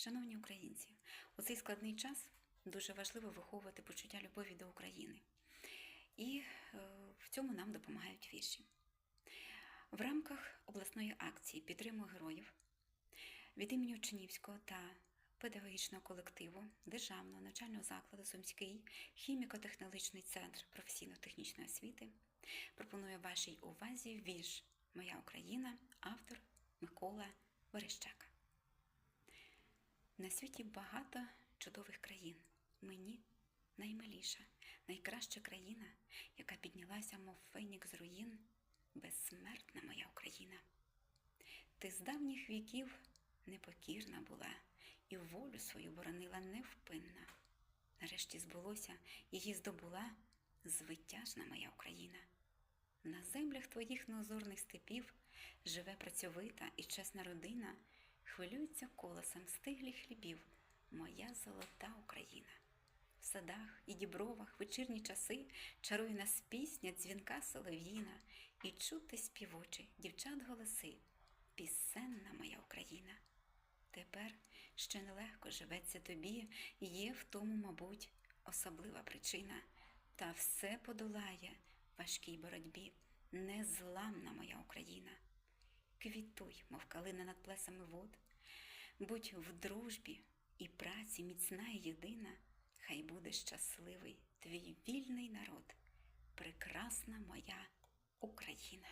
Шановні українці, у цей складний час дуже важливо виховувати почуття любові до України. І е, в цьому нам допомагають вірші. В рамках обласної акції Підтримую героїв від імені Учнівського та педагогічного колективу Державного навчального закладу Сумський хіміко-технологічний центр професійно-технічної освіти пропоную вашій увазі вірш Моя Україна, автор Микола Верещака. На світі багато чудових країн. Мені наймиліша, найкраща країна, яка піднялася, мов фенік з руїн, безсмертна моя Україна. Ти з давніх віків непокірна була і волю свою боронила невпинна. Нарешті збулося, її здобула звитяжна моя Україна. На землях твоїх неозорних степів живе працьовита і чесна родина, хвилюється колосом стиглих хлібів, моя золота Україна. В садах і дібровах вечірні часи чарує нас пісня дзвінка солов'їна, і чути співочі дівчат голоси, пісенна моя Україна. Тепер ще нелегко живеться тобі, є в тому, мабуть, особлива причина, та все подолає важкій боротьбі незламна моя Україна. Квітуй, мов калина над плесами вод, будь в дружбі і праці міцна і єдина, хай буде щасливий твій вільний народ, прекрасна моя Україна.